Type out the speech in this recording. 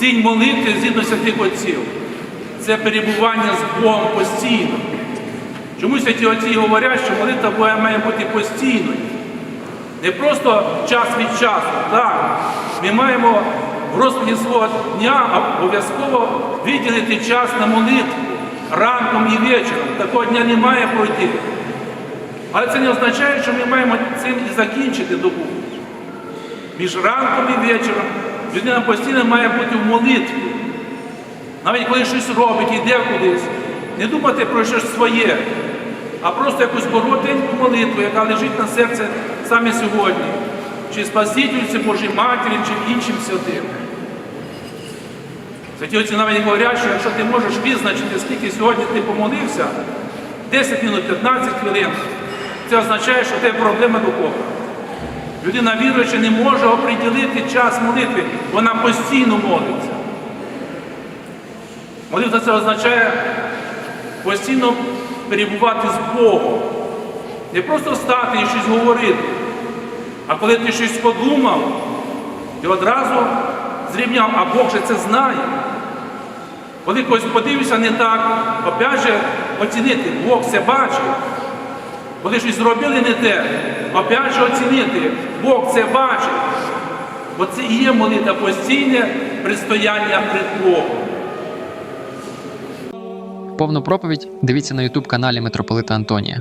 цій молитві згідно святих отців. Це перебування з Богом постійно. Чому святі отці говорять, що молитва Бога має бути постійною? Не просто час від часу. Так, ми маємо в розкладі свого дня обов'язково виділити час на молитву ранком і вечором. Такого дня не має пройти. Але це не означає, що ми маємо цим і закінчити добу. Між ранком і вечором людина постійно має бути в молитві. Навіть коли щось робить, йде кудись, не думати про щось своє, а просто якусь коротеньку молитву, яка лежить на серці саме сьогодні, чи Спасительці Божій Матері, чи іншим святим. Святі отці навіть говорять, що якщо ти можеш визначити, скільки сьогодні ти помолився, 10 минут, 15 хвилин, це означає, що в тебе проблема духовна. Людина віруюча не може оприділити час молитви, вона постійно молиться. Молитва це означає постійно перебувати з Богом. Не просто стати і щось говорити. А коли ти щось подумав, ти одразу зрівняв, а Бог же це знає. Коли когось подивився не так, опять же оцінити, Бог це бачить. Коли щось зробили не те, опять же оцінити, Бог це бачить. Бо це і є молитва постійне пристояння перед Богом. Повну проповідь дивіться на ютуб каналі митрополита Антонія.